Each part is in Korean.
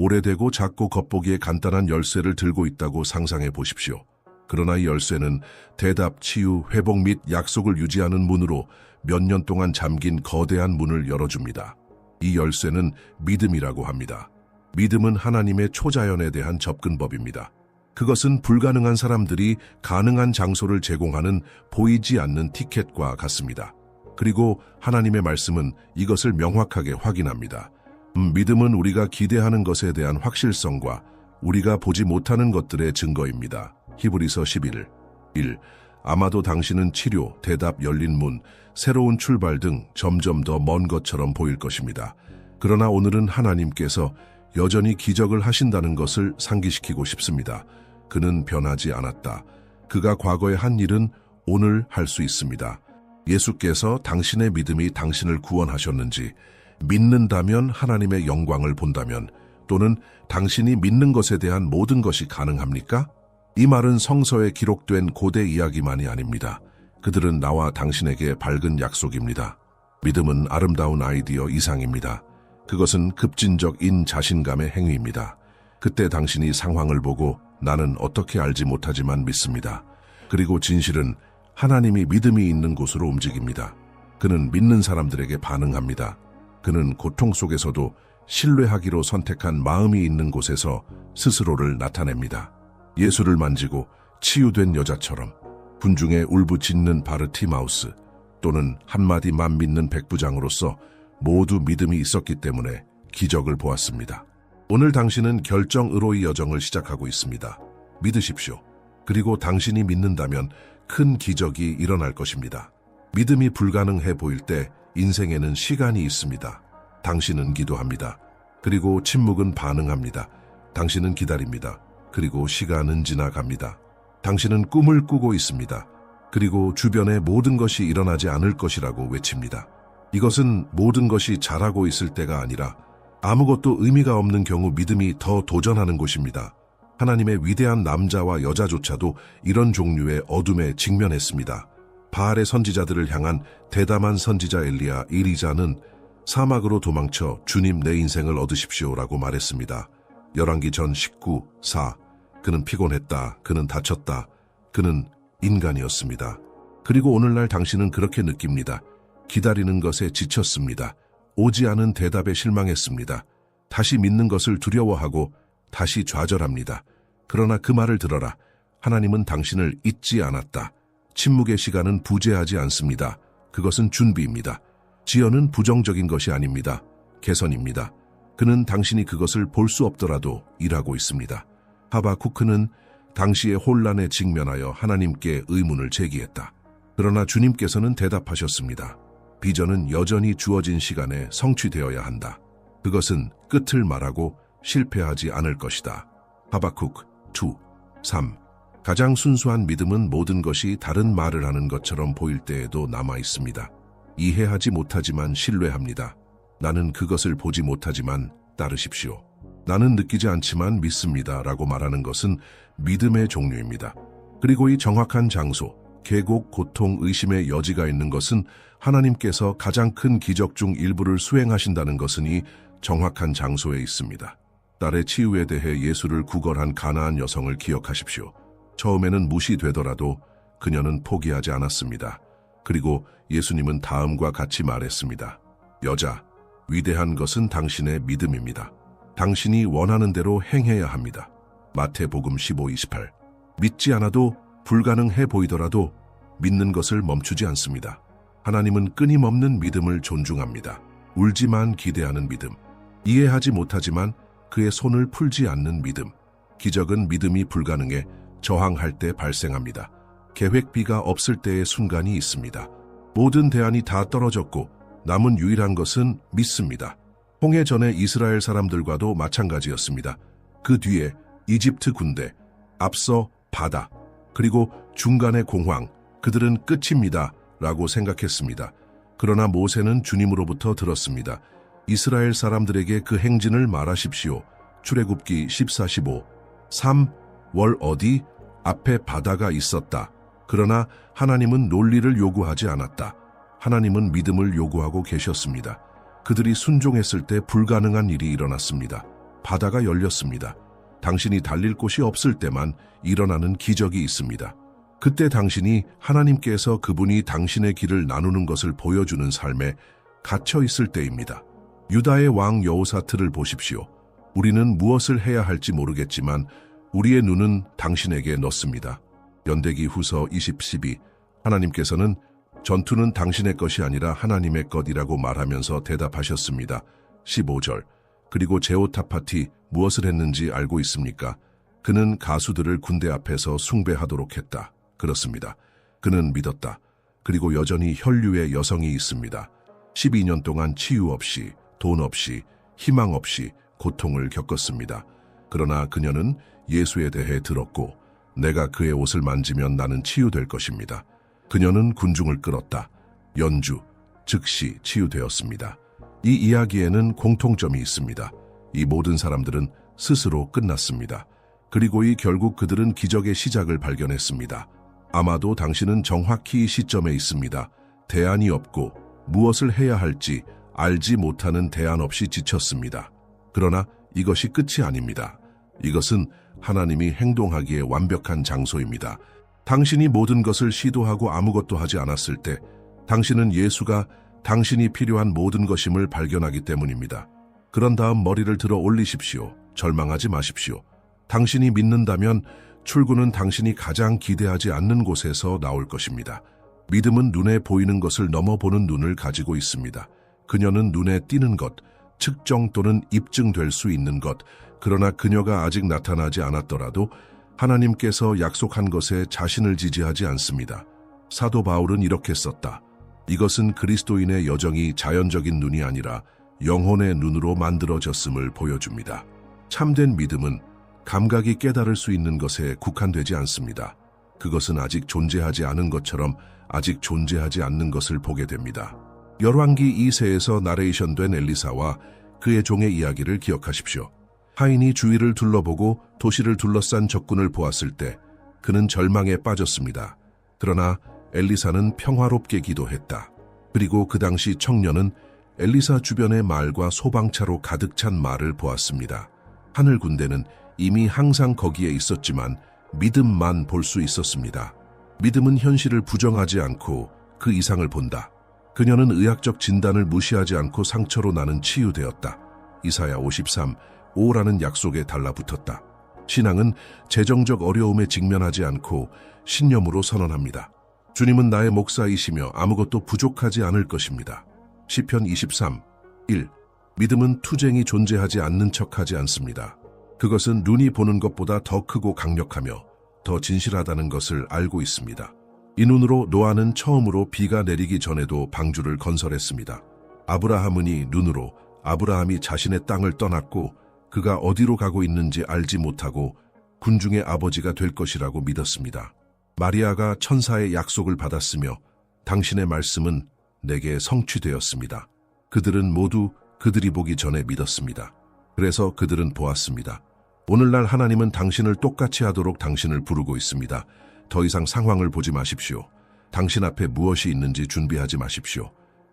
오래되고 작고 겉보기에 간단한 열쇠를 들고 있다고 상상해 보십시오. 그러나 이 열쇠는 대답, 치유, 회복 및 약속을 유지하는 문으로 몇 년 동안 잠긴 거대한 문을 열어줍니다. 이 열쇠는 믿음이라고 합니다. 믿음은 하나님의 초자연에 대한 접근법입니다. 그것은 불가능한 사람들이 가능한 장소를 제공하는 보이지 않는 티켓과 같습니다. 그리고 하나님의 말씀은 이것을 명확하게 확인합니다. 음, 믿음은 우리가 기대하는 것에 대한 확실성과 우리가 보지 못하는 것들의 증거입니다. 히브리서 11, 1. 아마도 당신은 치료, 대답, 열린 문, 새로운 출발 등 점점 더 먼 것처럼 보일 것입니다. 그러나 오늘은 하나님께서 여전히 기적을 하신다는 것을 상기시키고 싶습니다. 그는 변하지 않았다. 그가 과거에 한 일은 오늘 할 수 있습니다. 예수께서 당신의 믿음이 당신을 구원하셨는지, 믿는다면 하나님의 영광을 본다면, 또는 당신이 믿는 것에 대한 모든 것이 가능합니까? 이 말은 성서에 기록된 고대 이야기만이 아닙니다. 그들은 나와 당신에게 밝은 약속입니다. 믿음은 아름다운 아이디어 이상입니다. 그것은 급진적 인 자신감의 행위입니다. 그때 당신이 상황을 보고 나는 어떻게 알지 못하지만 믿습니다. 그리고 진실은 하나님이 믿음이 있는 곳으로 움직입니다. 그는 믿는 사람들에게 반응합니다. 그는 고통 속에서도 신뢰하기로 선택한 마음이 있는 곳에서 스스로를 나타냅니다. 예수를 만지고 치유된 여자처럼 군중에 울부짖는 바르티마우스 또는 한마디만 믿는 백부장으로서 모두 믿음이 있었기 때문에 기적을 보았습니다. 오늘 당신은 결정으로의 여정을 시작하고 있습니다. 믿으십시오. 그리고 당신이 믿는다면 큰 기적이 일어날 것입니다. 믿음이 불가능해 보일 때 인생에는 시간이 있습니다. 당신은 기도합니다. 그리고 침묵은 반응합니다. 당신은 기다립니다. 그리고 시간은 지나갑니다. 당신은 꿈을 꾸고 있습니다. 그리고 주변에 모든 것이 일어나지 않을 것이라고 외칩니다. 이것은 모든 것이 잘하고 있을 때가 아니라 아무것도 의미가 없는 경우 믿음이 더 도전하는 곳입니다. 하나님의 위대한 남자와 여자조차도 이런 종류의 어둠에 직면했습니다. 바알의 선지자들을 향한 대담한 선지자 엘리야 이리자는 사막으로 도망쳐 주님 내 인생을 얻으십시오라고 말했습니다. 열왕기 전 19, 4. 그는 피곤했다. 그는 다쳤다. 그는 인간이었습니다. 그리고 오늘날 당신은 그렇게 느낍니다. 기다리는 것에 지쳤습니다. 오지 않은 대답에 실망했습니다. 다시 믿는 것을 두려워하고 다시 좌절합니다. 그러나 그 말을 들어라. 하나님은 당신을 잊지 않았다. 침묵의 시간은 부재하지 않습니다. 그것은 준비입니다. 지연은 부정적인 것이 아닙니다. 개선입니다. 그는 당신이 그것을 볼 수 없더라도 일하고 있습니다. 하바쿠크는 당시의 혼란에 직면하여 하나님께 의문을 제기했다. 그러나 주님께서는 대답하셨습니다. 비전은 여전히 주어진 시간에 성취되어야 한다. 그것은 끝을 말하고 실패하지 않을 것이다. 하바쿡 2, 3 가장 순수한 믿음은 모든 것이 다른 말을 하는 것처럼 보일 때에도 남아 있습니다. 이해하지 못하지만 신뢰합니다. 나는 그것을 보지 못하지만 따르십시오. 나는 느끼지 않지만 믿습니다. 라고 말하는 것은 믿음의 종류입니다. 그리고 이 정확한 장소, 계곡, 고통, 의심의 여지가 있는 것은 하나님께서 가장 큰 기적 중 일부를 수행하신다는 것은 이 정확한 장소에 있습니다. 딸의 치유에 대해 예수를 구걸한 가나안 여성을 기억하십시오. 처음에는 무시되더라도 그녀는 포기하지 않았습니다. 그리고 예수님은 다음과 같이 말했습니다. 여자, 위대한 것은 당신의 믿음입니다. 당신이 원하는 대로 행해야 합니다. 마태복음 15-28 믿지 않아도 불가능해 보이더라도 믿는 것을 멈추지 않습니다. 하나님은 끊임없는 믿음을 존중합니다. 울지만 기대하는 믿음. 이해하지 못하지만 그의 손을 풀지 않는 믿음. 기적은 믿음이 불가능해 저항할 때 발생합니다. 계획비가 없을 때의 순간이 있습니다. 모든 대안이 다 떨어졌고 남은 유일한 것은 믿습니다. 홍해 전에 이스라엘 사람들과도 마찬가지였습니다. 그 뒤에 이집트 군대, 앞서 바다, 그리고 중간의 공황, 그들은 끝입니다. 라고 생각했습니다. 그러나 모세는 주님으로부터 들었습니다. 이스라엘 사람들에게 그 행진을 말하십시오. 출애굽기 14-15 3. 월 어디? 앞에 바다가 있었다. 그러나 하나님은 논리를 요구하지 않았다. 하나님은 믿음을 요구하고 계셨습니다. 그들이 순종했을 때 불가능한 일이 일어났습니다. 바다가 열렸습니다. 당신이 달릴 곳이 없을 때만 일어나는 기적이 있습니다. 그때 당신이 하나님께서 그분이 당신의 길을 나누는 것을 보여주는 삶에 갇혀 있을 때입니다. 유다의 왕 여호사트를 보십시오. 우리는 무엇을 해야 할지 모르겠지만 우리의 눈은 당신에게 넣습니다. 연대기 후서 20:12 하나님께서는 전투는 당신의 것이 아니라 하나님의 것이라고 말하면서 대답하셨습니다. 15절 그리고 제오타파티 무엇을 했는지 알고 있습니까? 그는 가수들을 군대 앞에서 숭배하도록 했다. 그렇습니다. 그는 믿었다. 그리고 여전히 혈류의 여성이 있습니다. 12년 동안 치유 없이, 돈 없이, 희망 없이 고통을 겪었습니다. 그러나 그녀는 예수에 대해 들었고, 내가 그의 옷을 만지면 나는 치유될 것입니다. 그녀는 군중을 끌었다. 연주, 즉시 치유되었습니다. 이 이야기에는 공통점이 있습니다. 이 모든 사람들은 스스로 끝났습니다. 그리고 이 결국 그들은 기적의 시작을 발견했습니다. 아마도 당신은 정확히 이 시점에 있습니다. 대안이 없고 무엇을 해야 할지 알지 못하는 대안 없이 지쳤습니다. 그러나 이것이 끝이 아닙니다. 이것은 하나님이 행동하기에 완벽한 장소입니다. 당신이 모든 것을 시도하고 아무것도 하지 않았을 때 당신은 예수가 당신이 필요한 모든 것임을 발견하기 때문입니다. 그런 다음 머리를 들어 올리십시오. 절망하지 마십시오. 당신이 믿는다면 출구는 당신이 가장 기대하지 않는 곳에서 나올 것입니다. 믿음은 눈에 보이는 것을 넘어보는 눈을 가지고 있습니다. 그녀는 눈에 띄는 것, 측정 또는 입증될 수 있는 것, 그러나 그녀가 아직 나타나지 않았더라도 하나님께서 약속한 것에 자신을 지지하지 않습니다. 사도 바울은 이렇게 썼다. 이것은 그리스도인의 여정이 자연적인 눈이 아니라 영혼의 눈으로 만들어졌음을 보여줍니다. 참된 믿음은 감각이 깨달을 수 있는 것에 국한되지 않습니다. 그것은 아직 존재하지 않은 것처럼 아직 존재하지 않는 것을 보게 됩니다. 열왕기 2세에서 나레이션된 엘리사와 그의 종의 이야기를 기억하십시오. 하인이 주위를 둘러보고 도시를 둘러싼 적군을 보았을 때 그는 절망에 빠졌습니다. 그러나 엘리사는 평화롭게 기도했다. 그리고 그 당시 청년은 엘리사 주변의 말과 소방차로 가득 찬 말을 보았습니다. 하늘 군대는 이미 항상 거기에 있었지만 믿음만 볼 수 있었습니다. 믿음은 현실을 부정하지 않고 그 이상을 본다. 그녀는 의학적 진단을 무시하지 않고 상처로 나는 치유되었다. 이사야 53, 5라는 약속에 달라붙었다. 신앙은 재정적 어려움에 직면하지 않고 신념으로 선언합니다. 주님은 나의 목사이시며 아무것도 부족하지 않을 것입니다. 시편 23, 1. 믿음은 투쟁이 존재하지 않는 척하지 않습니다. 그것은 눈이 보는 것보다 더 크고 강력하며 더 진실하다는 것을 알고 있습니다. 이 눈으로 노아는 처음으로 비가 내리기 전에도 방주를 건설했습니다. 아브라함은이 눈으로 아브라함이 자신의 땅을 떠났고 그가 어디로 가고 있는지 알지 못하고 군중의 아버지가 될 것이라고 믿었습니다. 마리아가 천사의 약속을 받았으며 당신의 말씀은 내게 성취되었습니다. 그들은 모두 그들이 보기 전에 믿었습니다. 그래서 그들은 보았습니다. 오늘날 하나님은 당신을 똑같이 하도록 당신을 부르고 있습니다. 더 이상 상황을 보지 마십시오. 당신 앞에 무엇이 있는지 준비하지 마십시오.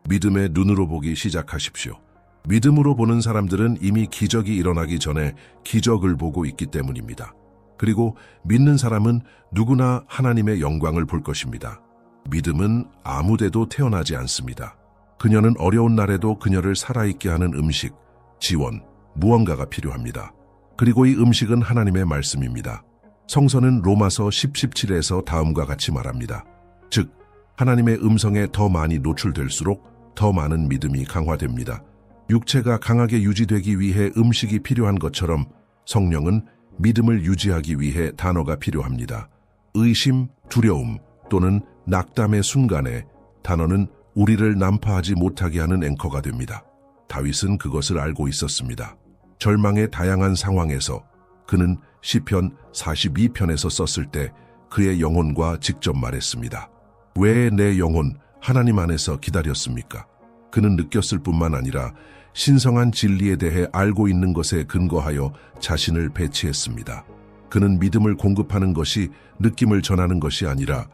믿음의 눈으로 보기 시작하십시오. 믿음으로 보는 사람들은 이미 기적이 일어나기 전에 기적을 보고 있기 때문입니다. 그리고 믿는 사람은 누구나 하나님의 영광을 볼 것입니다. 믿음은 아무데도 태어나지 않습니다. 그녀는 어려운 날에도 그녀를 살아있게 하는 음식, 지원, 무언가가 필요합니다. 그리고 이 음식은 하나님의 말씀입니다. 성서는 로마서 10, 17에서 다음과 같이 말합니다. 즉, 하나님의 음성에 더 많이 노출될수록 더 많은 믿음이 강화됩니다. 육체가 강하게 유지되기 위해 음식이 필요한 것처럼 성령은 믿음을 유지하기 위해 단어가 필요합니다. 의심, 두려움 또는 낙담의 순간에 단어는 우리를 난파하지 못하게 하는 앵커가 됩니다. 다윗은 그것을 알고 있었습니다. 절망의 다양한 상황에서 그는 시편 42편에서 썼을 때 그의 영혼과 직접 말했습니다. 왜 내 영혼 하나님 안에서 기다렸습니까? 그는 느꼈을 뿐만 아니라 신성한 진리에 대해 알고 있는 것에 근거하여 자신을 배치했습니다. 그는 믿음을 공급하는 것이 느낌을 전하는 것이 아니라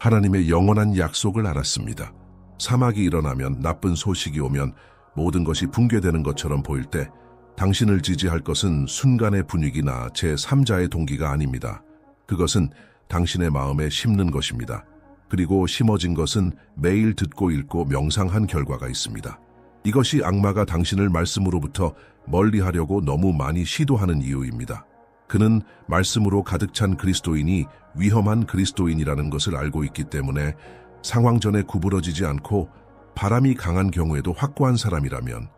하나님의 영원한 약속을 알았습니다. 사막이 일어나면 나쁜 소식이 오면 모든 것이 붕괴되는 것처럼 보일 때 당신을 지지할 것은 순간의 분위기나 제3자의 동기가 아닙니다. 그것은 당신의 마음에 심는 것입니다. 그리고 심어진 것은 매일 듣고 읽고 명상한 결과가 있습니다. 이것이 악마가 당신을 말씀으로부터 멀리하려고 너무 많이 시도하는 이유입니다. 그는 말씀으로 가득 찬 그리스도인이 위험한 그리스도인이라는 것을 알고 있기 때문에 상황 전에 구부러지지 않고 바람이 강한 경우에도 확고한 사람이라면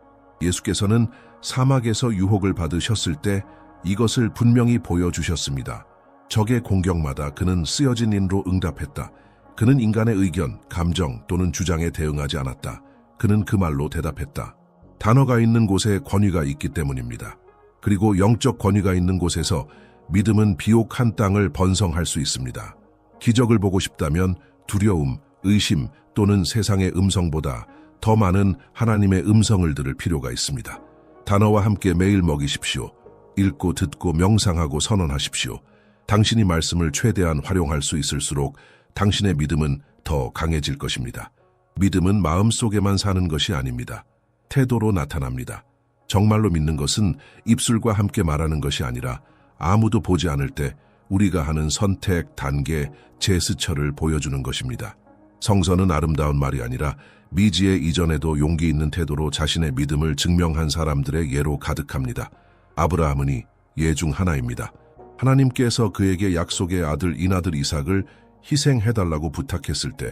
예수께서는 사막에서 유혹을 받으셨을 때 이것을 분명히 보여주셨습니다. 적의 공격마다 그는 쓰여진 인으로 응답했다. 그는 인간의 의견, 감정 또는 주장에 대응하지 않았다. 그는 그 말로 대답했다. 단어가 있는 곳에 권위가 있기 때문입니다. 그리고 영적 권위가 있는 곳에서 믿음은 비옥한 땅을 번성할 수 있습니다. 기적을 보고 싶다면 두려움, 의심 또는 세상의 음성보다 더 많은 하나님의 음성을 들을 필요가 있습니다. 단어와 함께 매일 먹이십시오. 읽고 듣고 명상하고 선언하십시오. 당신이 말씀을 최대한 활용할 수 있을수록 당신의 믿음은 더 강해질 것입니다. 믿음은 마음속에만 사는 것이 아닙니다. 태도로 나타납니다. 정말로 믿는 것은 입술과 함께 말하는 것이 아니라 아무도 보지 않을 때 우리가 하는 선택, 단계, 제스처를 보여주는 것입니다. 성서는 아름다운 말이 아니라 미지의 이전에도 용기 있는 태도로 자신의 믿음을 증명한 사람들의 예로 가득합니다. 아브라함은 예중 하나입니다. 하나님께서 그에게 약속의 아들 이나들 이삭을 희생해달라고 부탁했을 때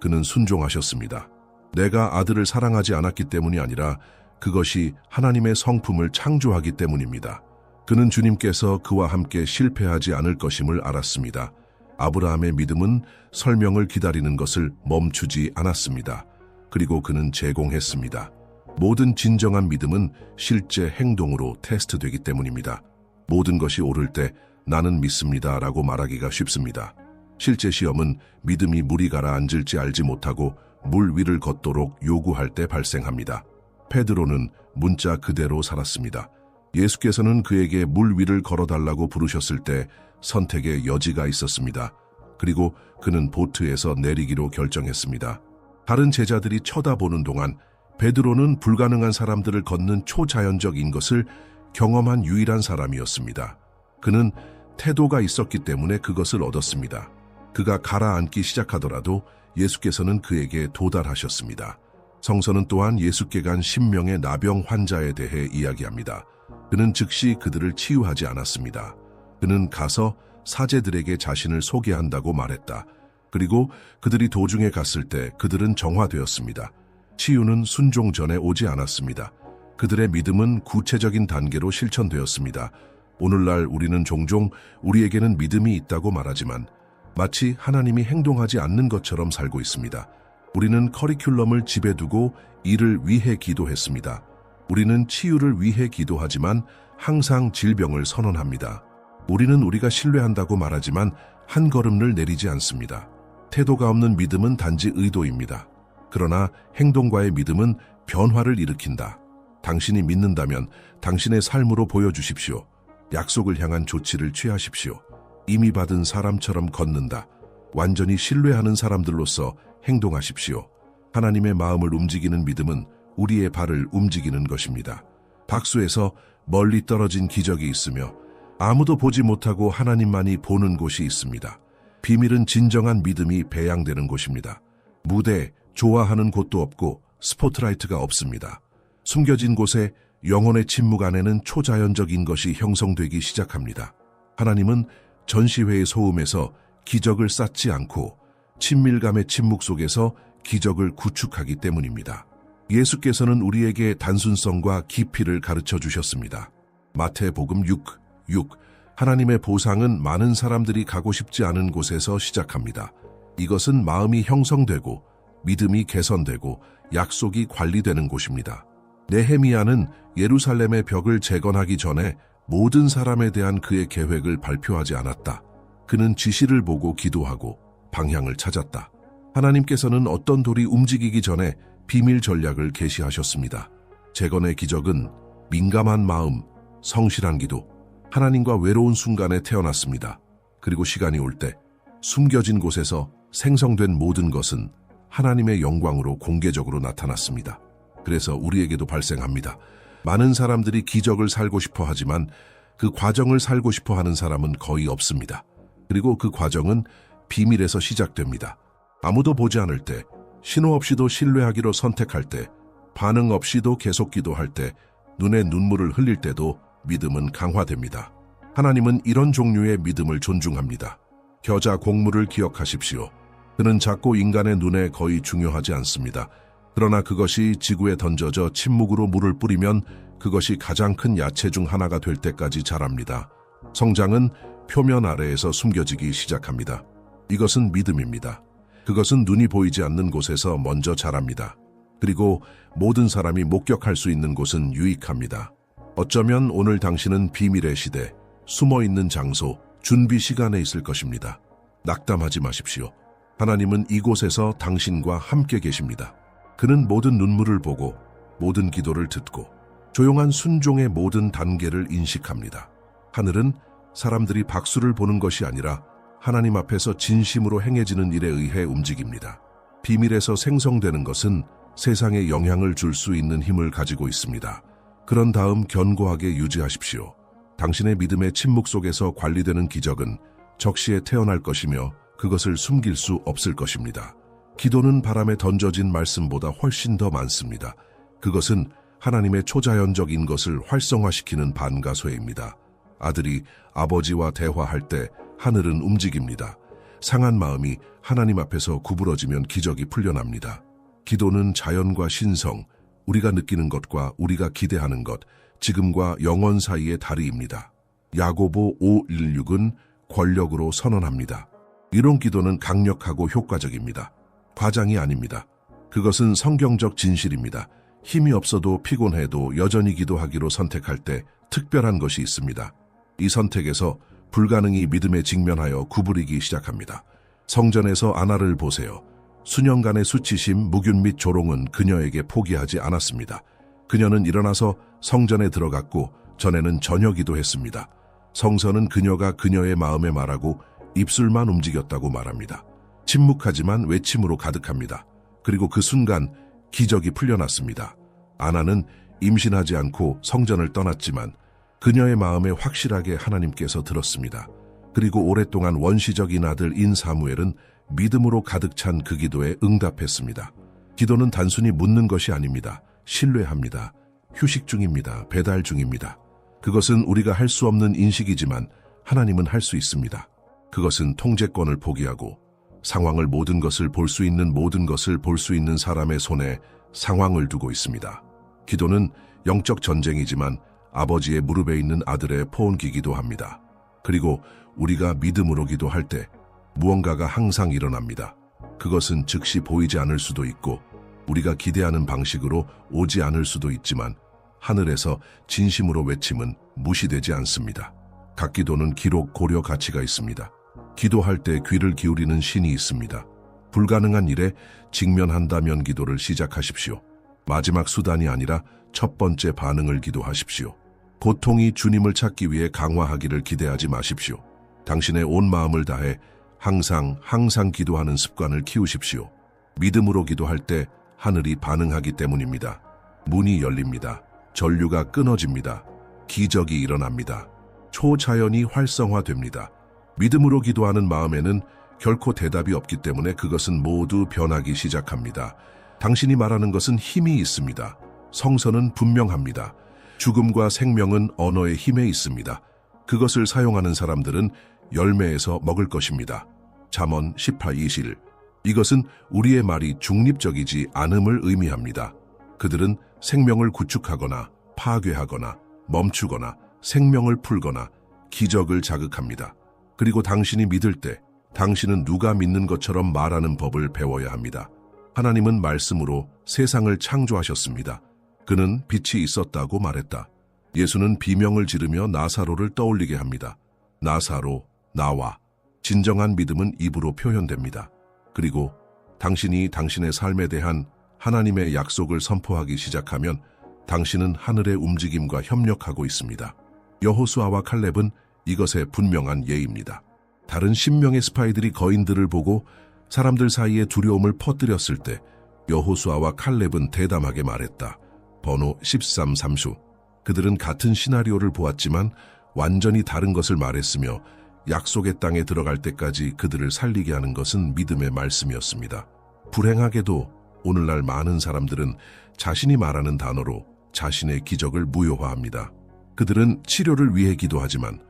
그는 순종하셨습니다. 내가 아들을 사랑하지 않았기 때문이 아니라 그것이 하나님의 성품을 창조하기 때문입니다. 그는 주님께서 그와 함께 실패하지 않을 것임을 알았습니다. 아브라함의 믿음은 설명을 기다리는 것을 멈추지 않았습니다. 그리고 그는 제공했습니다. 모든 진정한 믿음은 실제 행동으로 테스트되기 때문입니다. 모든 것이 옳을 때 나는 믿습니다 라고 말하기가 쉽습니다. 실제 시험은 믿음이 물이 가라앉을지 알지 못하고 물 위를 걷도록 요구할 때 발생합니다. 페드로는 문자 그대로 살았습니다. 예수께서는 그에게 물 위를 걸어달라고 부르셨을 때 선택의 여지가 있었습니다. 그리고 그는 보트에서 내리기로 결정했습니다. 다른 제자들이 쳐다보는 동안 베드로는 불가능한 사람들을 걷는 초자연적인 것을 경험한 유일한 사람이었습니다. 그는 태도가 있었기 때문에 그것을 얻었습니다. 그가 가라앉기 시작하더라도 예수께서는 그에게 도달하셨습니다. 성서는 또한 예수께 간 10명의 나병 환자에 대해 이야기합니다. 그는 즉시 그들을 치유하지 않았습니다. 그는 가서 사제들에게 자신을 소개한다고 말했다. 그리고 그들이 도중에 갔을 때 그들은 정화되었습니다. 치유는 순종 전에 오지 않았습니다. 그들의 믿음은 구체적인 단계로 실천되었습니다. 오늘날 우리는 종종 우리에게는 믿음이 있다고 말하지만 마치 하나님이 행동하지 않는 것처럼 살고 있습니다. 우리는 커리큘럼을 집에 두고 이를 위해 기도했습니다. 우리는 치유를 위해 기도하지만 항상 질병을 선언합니다. 우리는 우리가 신뢰한다고 말하지만 한 걸음을 내리지 않습니다. 태도가 없는 믿음은 단지 의도입니다. 그러나 행동과의 믿음은 변화를 일으킨다. 당신이 믿는다면 당신의 삶으로 보여주십시오. 약속을 향한 조치를 취하십시오. 이미 받은 사람처럼 걷는다. 완전히 신뢰하는 사람들로서 행동하십시오. 하나님의 마음을 움직이는 믿음은 우리의 발을 움직이는 것입니다. 박수에서 멀리 떨어진 기적이 있으며 아무도 보지 못하고 하나님만이 보는 곳이 있습니다. 비밀은 진정한 믿음이 배양되는 곳입니다. 무대, 좋아하는 곳도 없고 스포트라이트가 없습니다. 숨겨진 곳에 영혼의 침묵 안에는 초자연적인 것이 형성되기 시작합니다. 하나님은 전시회의 소음에서 기적을 쌓지 않고 친밀감의 침묵 속에서 기적을 구축하기 때문입니다. 예수께서는 우리에게 단순성과 깊이를 가르쳐 주셨습니다. 마태복음 6, 6 하나님의 보상은 많은 사람들이 가고 싶지 않은 곳에서 시작합니다. 이것은 마음이 형성되고 믿음이 개선되고 약속이 관리되는 곳입니다. 네헤미야는 예루살렘의 벽을 재건하기 전에 모든 사람에 대한 그의 계획을 발표하지 않았다. 그는 지시를 보고 기도하고 방향을 찾았다. 하나님께서는 어떤 돌이 움직이기 전에 비밀 전략을 계시하셨습니다. 재건의 기적은 민감한 마음, 성실한 기도, 하나님과 외로운 순간에 태어났습니다. 그리고 시간이 올 때 숨겨진 곳에서 생성된 모든 것은 하나님의 영광으로 공개적으로 나타났습니다. 그래서 우리에게도 발생합니다. 많은 사람들이 기적을 살고 싶어 하지만 그 과정을 살고 싶어 하는 사람은 거의 없습니다. 그리고 그 과정은 비밀에서 시작됩니다. 아무도 보지 않을 때, 신호 없이도 신뢰하기로 선택할 때, 반응 없이도 계속 기도할 때, 눈에 눈물을 흘릴 때도 믿음은 강화됩니다. 하나님은 이런 종류의 믿음을 존중합니다. 겨자 곡물을 기억하십시오. 그는 작고 인간의 눈에 거의 중요하지 않습니다. 그러나 그것이 지구에 던져져 침묵으로 물을 뿌리면 그것이 가장 큰 야채 중 하나가 될 때까지 자랍니다. 성장은 표면 아래에서 숨겨지기 시작합니다. 이것은 믿음입니다. 그것은 눈이 보이지 않는 곳에서 먼저 자랍니다. 그리고 모든 사람이 목격할 수 있는 곳은 유익합니다. 어쩌면 오늘 당신은 비밀의 시대, 숨어 있는 장소, 준비 시간에 있을 것입니다. 낙담하지 마십시오. 하나님은 이곳에서 당신과 함께 계십니다. 그는 모든 눈물을 보고 모든 기도를 듣고 조용한 순종의 모든 단계를 인식합니다. 하늘은 사람들이 박수를 보는 것이 아니라 하나님 앞에서 진심으로 행해지는 일에 의해 움직입니다. 비밀에서 생성되는 것은 세상에 영향을 줄 수 있는 힘을 가지고 있습니다. 그런 다음 견고하게 유지하십시오. 당신의 믿음의 침묵 속에서 관리되는 기적은 적시에 태어날 것이며 그것을 숨길 수 없을 것입니다. 기도는 바람에 던져진 말씀보다 훨씬 더 많습니다. 그것은 하나님의 초자연적인 것을 활성화시키는 반가소입니다. 아들이 아버지와 대화할 때 하늘은 움직입니다. 상한 마음이 하나님 앞에서 구부러지면 기적이 풀려납니다. 기도는 자연과 신성, 우리가 느끼는 것과 우리가 기대하는 것, 지금과 영원 사이의 다리입니다. 야고보 516은 권력으로 선언합니다. 이런 기도는 강력하고 효과적입니다. 과장이 아닙니다. 그것은 성경적 진실입니다. 힘이 없어도 피곤해도 여전히 기도하기로 선택할 때 특별한 것이 있습니다. 이 선택에서 불가능이 믿음에 직면하여 구부리기 시작합니다. 성전에서 아나를 보세요. 수년간의 수치심, 무균 및 조롱은 그녀에게 포기하지 않았습니다. 그녀는 일어나서 성전에 들어갔고 전에는 저녁 기도 했습니다. 성서는 그녀가 그녀의 마음에 말하고 입술만 움직였다고 말합니다. 침묵하지만 외침으로 가득합니다. 그리고 그 순간 기적이 풀려났습니다. 아나는 임신하지 않고 성전을 떠났지만 그녀의 마음에 확실하게 하나님께서 들었습니다. 그리고 오랫동안 원시적인 아들 인사무엘은 믿음으로 가득 찬 그 기도에 응답했습니다. 기도는 단순히 묻는 것이 아닙니다. 신뢰합니다. 휴식 중입니다. 배달 중입니다. 그것은 우리가 할 수 없는 인식이지만 하나님은 할 수 있습니다. 그것은 통제권을 포기하고 상황을 모든 것을 볼 수 있는 모든 것을 볼 수 있는 사람의 손에 상황을 두고 있습니다. 기도는 영적 전쟁이지만 아버지의 무릎에 있는 아들의 포옹기기도 합니다. 그리고 우리가 믿음으로 기도할 때 무언가가 항상 일어납니다. 그것은 즉시 보이지 않을 수도 있고 우리가 기대하는 방식으로 오지 않을 수도 있지만 하늘에서 진심으로 외침은 무시되지 않습니다. 각 기도는 기록 고려 가치가 있습니다. 기도할 때 귀를 기울이는 신이 있습니다. 불가능한 일에 직면한다면 기도를 시작하십시오. 마지막 수단이 아니라 첫 번째 반응을 기도하십시오. 고통이 주님을 찾기 위해 강화하기를 기대하지 마십시오. 당신의 온 마음을 다해 항상 항상 기도하는 습관을 키우십시오. 믿음으로 기도할 때 하늘이 반응하기 때문입니다. 문이 열립니다. 전류가 끊어집니다. 기적이 일어납니다. 초자연이 활성화됩니다. 믿음으로 기도하는 마음에는 결코 대답이 없기 때문에 그것은 모두 변하기 시작합니다. 당신이 말하는 것은 힘이 있습니다. 성서는 분명합니다. 죽음과 생명은 언어의 힘에 있습니다. 그것을 사용하는 사람들은 열매에서 먹을 것입니다. 잠언 18:21 이것은 우리의 말이 중립적이지 않음을 의미합니다. 그들은 생명을 구축하거나 파괴하거나 멈추거나 생명을 풀거나 기적을 자극합니다. 그리고 당신이 믿을 때 당신은 누가 믿는 것처럼 말하는 법을 배워야 합니다. 하나님은 말씀으로 세상을 창조하셨습니다. 그는 빛이 있었다고 말했다. 예수는 비명을 지르며 나사로를 떠올리게 합니다. 나사로, 나와. 진정한 믿음은 입으로 표현됩니다. 그리고 당신이 당신의 삶에 대한 하나님의 약속을 선포하기 시작하면 당신은 하늘의 움직임과 협력하고 있습니다. 여호수아와 칼렙은 이것의 분명한 예입니다. 다른 신명의 스파이들이 거인들을 보고 사람들 사이에 두려움을 퍼뜨렸을 때 여호수아와 칼렙은 대담하게 말했다. 번호 13, 3수. 그들은 같은 시나리오를 보았지만 완전히 다른 것을 말했으며 약속의 땅에 들어갈 때까지 그들을 살리게 하는 것은 믿음의 말씀이었습니다. 불행하게도 오늘날 많은 사람들은 자신이 말하는 단어로 자신의 기적을 무효화합니다. 그들은 치료를 위해 기도하지만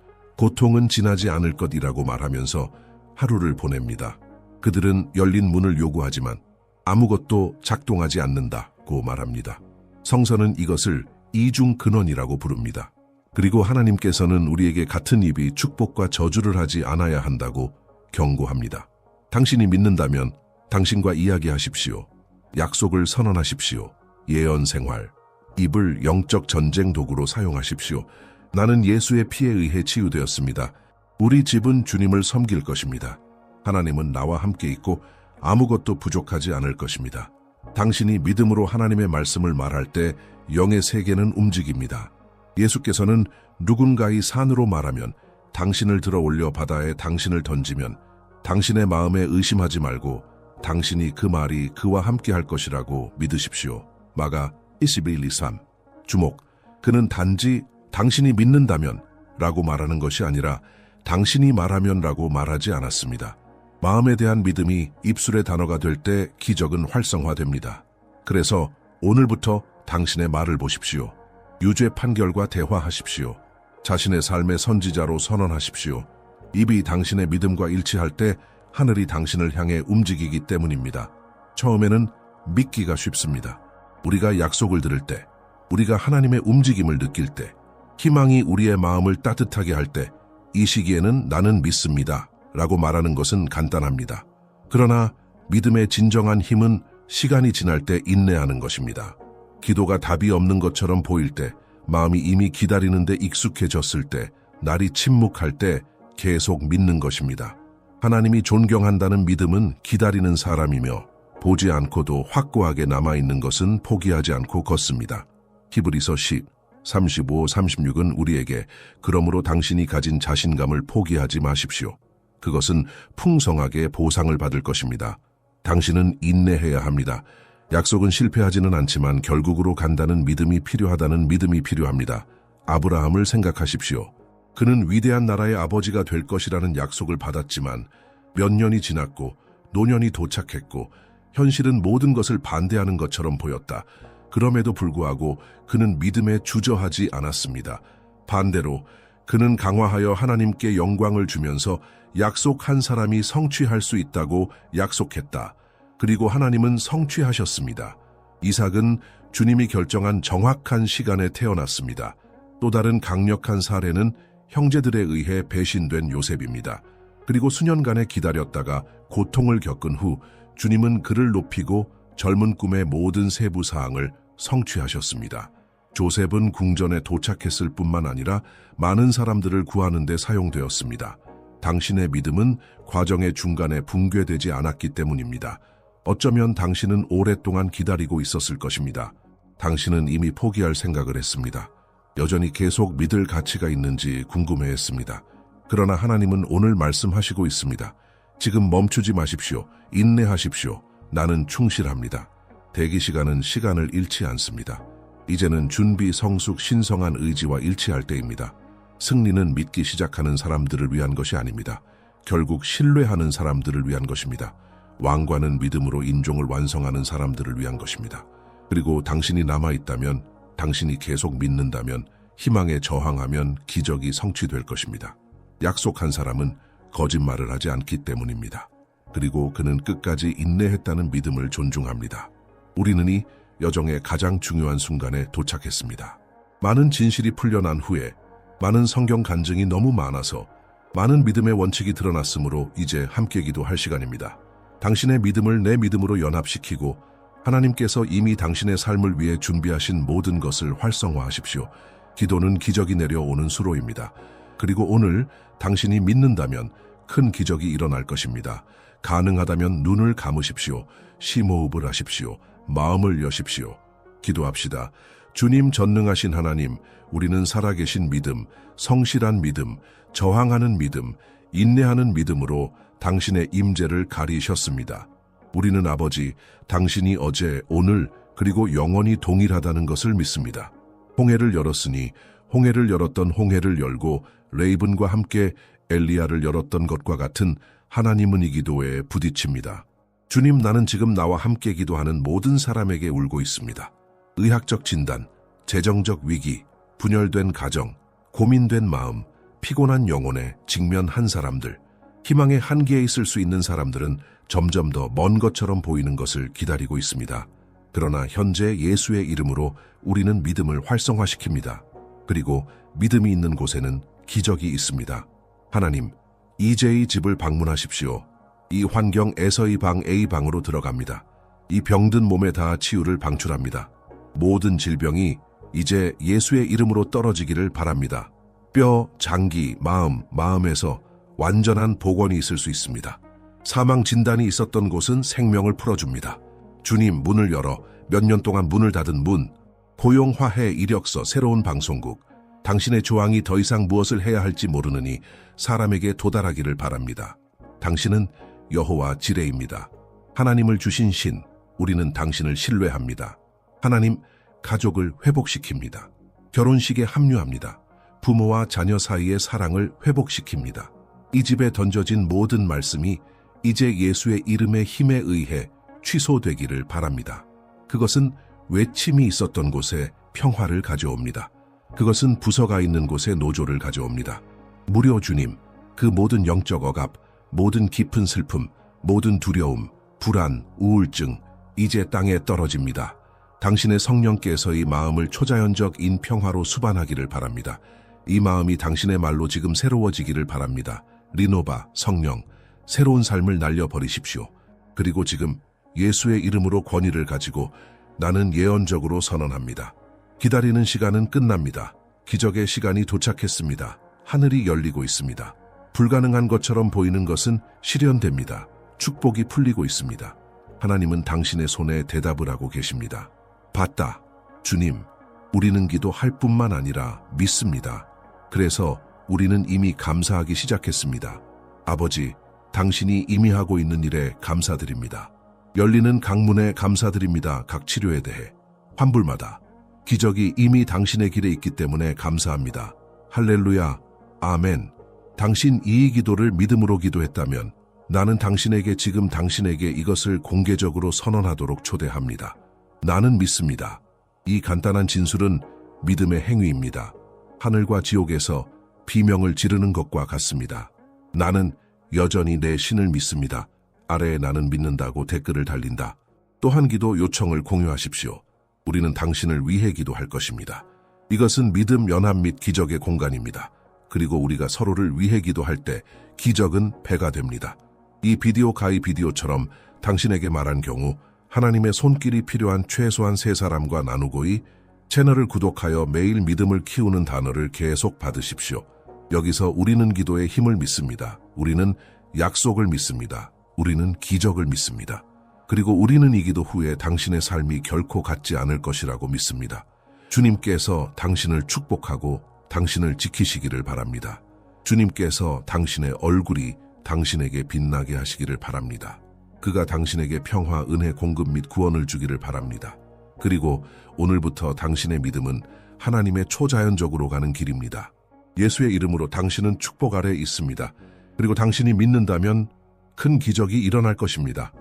고통은 지나지 않을 것이라고 말하면서 하루를 보냅니다. 그들은 열린 문을 요구하지만 아무것도 작동하지 않는다고 말합니다. 성서는 이것을 이중 근원이라고 부릅니다. 그리고 하나님께서는 우리에게 같은 입이 축복과 저주를 하지 않아야 한다고 경고합니다. 당신이 믿는다면 당신과 이야기하십시오. 약속을 선언하십시오. 예언 생활. 입을 영적 전쟁 도구로 사용하십시오. 나는 예수의 피에 의해 치유되었습니다. 우리 집은 주님을 섬길 것입니다. 하나님은 나와 함께 있고 아무것도 부족하지 않을 것입니다. 당신이 믿음으로 하나님의 말씀을 말할 때 영의 세계는 움직입니다. 예수께서는 누군가의 산으로 말하면 당신을 들어 올려 바다에 당신을 던지면 당신의 마음에 의심하지 말고 당신이 그 말이 그와 함께 할 것이라고 믿으십시오. 마가 21, 23 주목 그는 단지 당신이 믿는다면 라고 말하는 것이 아니라 당신이 말하면 라고 말하지 않았습니다. 마음에 대한 믿음이 입술의 단어가 될 때 기적은 활성화됩니다. 그래서 오늘부터 당신의 말을 보십시오. 유죄 판결과 대화하십시오. 자신의 삶의 선지자로 선언하십시오. 입이 당신의 믿음과 일치할 때 하늘이 당신을 향해 움직이기 때문입니다. 처음에는 믿기가 쉽습니다. 우리가 약속을 들을 때, 우리가 하나님의 움직임을 느낄 때, 희망이 우리의 마음을 따뜻하게 할 때, 이 시기에는 나는 믿습니다. 라고 말하는 것은 간단합니다. 그러나 믿음의 진정한 힘은 시간이 지날 때 인내하는 것입니다. 기도가 답이 없는 것처럼 보일 때, 마음이 이미 기다리는데 익숙해졌을 때, 날이 침묵할 때 계속 믿는 것입니다. 하나님이 존경한다는 믿음은 기다리는 사람이며 보지 않고도 확고하게 남아있는 것은 포기하지 않고 걷습니다. 히브리서 10, 35, 36은 우리에게 그러므로 당신이 가진 자신감을 포기하지 마십시오. 그것은 풍성하게 보상을 받을 것입니다. 당신은 인내해야 합니다. 약속은 실패하지는 않지만 결국으로 간다는 믿음이 필요하다는 믿음이 필요합니다. 아브라함을 생각하십시오. 그는 위대한 나라의 아버지가 될 것이라는 약속을 받았지만 몇 년이 지났고 노년이 도착했고 현실은 모든 것을 반대하는 것처럼 보였다. 그럼에도 불구하고 그는 믿음에 주저하지 않았습니다. 반대로 그는 강화하여 하나님께 영광을 주면서 약속한 사람이 성취할 수 있다고 약속했다. 그리고 하나님은 성취하셨습니다. 이삭은 주님이 결정한 정확한 시간에 태어났습니다. 또 다른 강력한 사례는 형제들에 의해 배신된 요셉입니다. 그리고 수년간에 기다렸다가 고통을 겪은 후 주님은 그를 높이고 젊은 꿈의 모든 세부 사항을 성취하셨습니다. 조셉은 궁전에 도착했을 뿐만 아니라 많은 사람들을 구하는 데 사용되었습니다. 당신의 믿음은 과정의 중간에 붕괴되지 않았기 때문입니다. 어쩌면 당신은 오랫동안 기다리고 있었을 것입니다. 당신은 이미 포기할 생각을 했습니다. 여전히 계속 믿을 가치가 있는지 궁금해했습니다. 그러나 하나님은 오늘 말씀하시고 있습니다. 지금 멈추지 마십시오. 인내하십시오. 나는 충실합니다. 대기 시간은 시간을 잃지 않습니다. 이제는 준비 성숙 신성한 의지와 일치할 때입니다. 승리는 믿기 시작하는 사람들을 위한 것이 아닙니다. 결국 신뢰하는 사람들을 위한 것입니다. 왕과는 믿음으로 인종을 완성하는 사람들을 위한 것입니다. 그리고 당신이 남아있다면, 당신이 계속 믿는다면, 희망에 저항하면 기적이 성취될 것입니다. 약속한 사람은 거짓말을 하지 않기 때문입니다. 그리고 그는 끝까지 인내했다는 믿음을 존중합니다. 우리는 이 여정의 가장 중요한 순간에 도착했습니다. 많은 진실이 풀려난 후에 많은 성경 간증이 너무 많아서 많은 믿음의 원칙이 드러났으므로 이제 함께 기도할 시간입니다. 당신의 믿음을 내 믿음으로 연합시키고 하나님께서 이미 당신의 삶을 위해 준비하신 모든 것을 활성화하십시오. 기도는 기적이 내려오는 수로입니다. 그리고 오늘 당신이 믿는다면 큰 기적이 일어날 것입니다. 가능하다면 눈을 감으십시오. 심호흡을 하십시오. 마음을 여십시오. 기도합시다. 주님 전능하신 하나님, 우리는 살아계신 믿음, 성실한 믿음, 저항하는 믿음, 인내하는 믿음으로 당신의 임재를 가리셨습니다. 우리는 아버지, 당신이 어제, 오늘, 그리고 영원히 동일하다는 것을 믿습니다. 홍해를 열었으니 홍해를 열었던 홍해를 열고 레이븐과 함께 엘리야를 열었던 것과 같은 하나님은 이 기도에 부딪힙니다. 주님 나는 지금 나와 함께 기도하는 모든 사람에게 울고 있습니다. 의학적 진단, 재정적 위기, 분열된 가정, 고민된 마음, 피곤한 영혼에 직면한 사람들, 희망의 한계에 있을 수 있는 사람들은 점점 더 먼 것처럼 보이는 것을 기다리고 있습니다. 그러나 현재 예수의 이름으로 우리는 믿음을 활성화시킵니다. 그리고 믿음이 있는 곳에는 기적이 있습니다. 하나님, 이제의 집을 방문하십시오. 이 환경에서의 방 A방으로 들어갑니다. 이 병든 몸에 다 치유를 방출합니다. 모든 질병이 이제 예수의 이름으로 떨어지기를 바랍니다. 뼈, 장기, 마음, 마음에서 완전한 복원이 있을 수 있습니다. 사망 진단이 있었던 곳은 생명을 풀어줍니다. 주님 문을 열어 몇 년 동안 문을 닫은 문, 고용 화해 이력서 새로운 방송국, 당신의 조항이 더 이상 무엇을 해야 할지 모르느니 사람에게 도달하기를 바랍니다. 당신은 여호와 지레입니다. 하나님을 주신 신, 우리는 당신을 신뢰합니다. 하나님, 가족을 회복시킵니다. 결혼식에 합류합니다. 부모와 자녀 사이의 사랑을 회복시킵니다. 이 집에 던져진 모든 말씀이 이제 예수의 이름의 힘에 의해 취소되기를 바랍니다. 그것은 외침이 있었던 곳에 평화를 가져옵니다. 그것은 부서가 있는 곳에 노조를 가져옵니다. 무려 주님, 그 모든 영적 억압, 모든 깊은 슬픔, 모든 두려움, 불안, 우울증, 이제 땅에 떨어집니다. 당신의 성령께서의 마음을 초자연적 인평화로 수반하기를 바랍니다. 이 마음이 당신의 말로 지금 새로워지기를 바랍니다. 리노바, 성령, 새로운 삶을 날려버리십시오. 그리고 지금 예수의 이름으로 권위를 가지고 나는 예언적으로 선언합니다. 기다리는 시간은 끝납니다. 기적의 시간이 도착했습니다. 하늘이 열리고 있습니다. 불가능한 것처럼 보이는 것은 실현됩니다. 축복이 풀리고 있습니다. 하나님은 당신의 손에 대답을 하고 계십니다. 봤다. 주님, 우리는 기도할 뿐만 아니라 믿습니다. 그래서 우리는 이미 감사하기 시작했습니다. 아버지, 당신이 이미 하고 있는 일에 감사드립니다. 열리는 강문에 감사드립니다. 각 치료에 대해. 환불마다. 기적이 이미 당신의 길에 있기 때문에 감사합니다. 할렐루야. 아멘. 당신 이 기도를 믿음으로 기도했다면 나는 당신에게 지금 당신에게 이것을 공개적으로 선언하도록 초대합니다. 나는 믿습니다. 이 간단한 진술은 믿음의 행위입니다. 하늘과 지옥에서 비명을 지르는 것과 같습니다. 나는 여전히 내 신을 믿습니다. 아래에 나는 믿는다고 댓글을 달린다. 또한 기도 요청을 공유하십시오. 우리는 당신을 위해 기도할 것입니다. 이것은 믿음, 연합 및 기적의 공간입니다. 그리고 우리가 서로를 위해 기도할 때 기적은 배가 됩니다. 이 비디오 가이 비디오처럼 당신에게 말한 경우 하나님의 손길이 필요한 최소한 세 사람과 나누고이 채널을 구독하여 매일 믿음을 키우는 단어를 계속 받으십시오. 여기서 우리는 기도의 힘을 믿습니다. 우리는 약속을 믿습니다. 우리는 기적을 믿습니다. 그리고 우리는 이 기도 후에 당신의 삶이 결코 같지 않을 것이라고 믿습니다. 주님께서 당신을 축복하고 당신을 지키시기를 바랍니다. 주님께서 당신의 얼굴이 당신에게 빛나게 하시기를 바랍니다. 그가 당신에게 평화, 은혜, 공급 및 구원을 주기를 바랍니다. 그리고 오늘부터 당신의 믿음은 하나님의 초자연적으로 가는 길입니다. 예수의 이름으로 당신은 축복 아래 있습니다. 그리고 당신이 믿는다면 큰 기적이 일어날 것입니다.